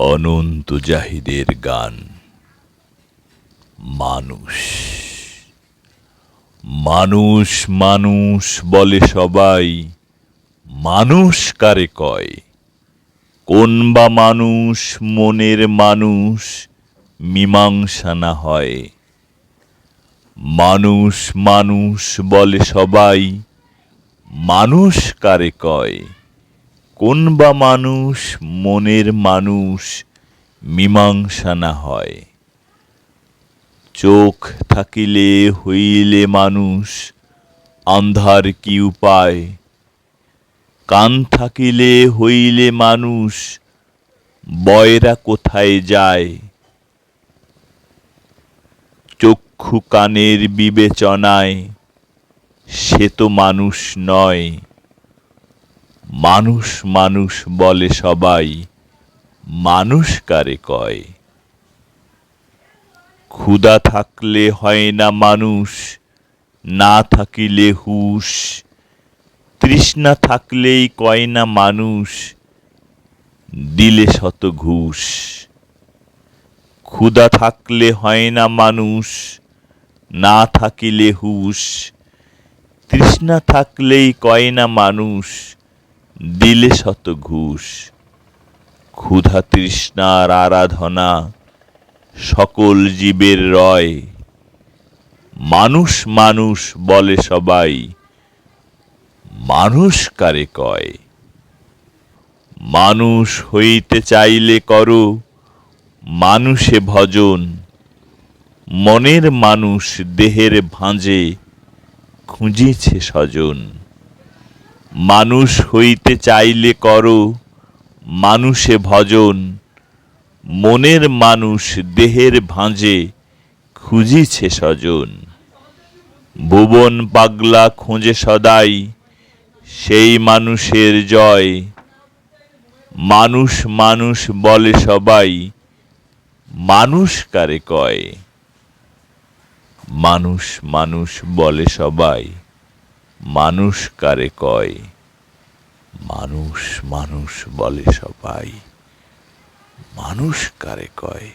অনন্ত জাহিদের গান। মানুষ। মানুষ মানুষ বলে সবাই, মানুষ কারে কয়? কোন বা মানুষ মনের মানুষ মীমাংসা না হয়? মানুষ মানুষ বলে সবাই, মানুষ কারে কয়? কোন বা মানুষ মনের মানুষ মীমাংসা না হয়? চোখ থাকিলে হইলে মানুষ আন্ধার কি উপায়? কান থাকিলে হইলে মানুষ বয়রা কোথায় যায়? চক্ষু কানের বিবেচনায় সে তো মানুষ নয়। মানুষ মানুষ বলে সবাই, মানুষ কারে কয়? ক্ষুধা থাকলে হয় না মানুষ, না থাকিলে হুশ। তৃষ্ণা থাকলেই কয় না মানুষ, দিলে শত ঘুষ। ক্ষুধা থাকলে হয় না মানুষ, না থাকিলে হুশ। তৃষ্ণা থাকলেই কয় না মানুষ দিলে শত ঘুষ, ক্ষুধা তৃষ্ণার আরাধনা, সকল জীবের রয়। মানুষ মানুষ বলে সবাই, মানুষ কারে কয়? মানুষ হইতে চাইলে করো, মানুষে ভজন। মনের মানুষ দেহের ভাঁজে খুঁজিছে স্বজন। মানুষ হইতে চাইলে করো, মানুষে ভজন। মনের মানুষ দেহের ভাঁজে খুঁজিছে স্বজন। ভুবন পাগলা খোঁজে সদাই, সেই মানুষের জয়। মানুষ মানুষ বলে সবাই, মানুষ কারে কয়? মানুষ মানুষ বলে সবাই। মানুষ কারে কয়? মানুষ মানুষ বলে সবাই। মানুষ কারে কয়?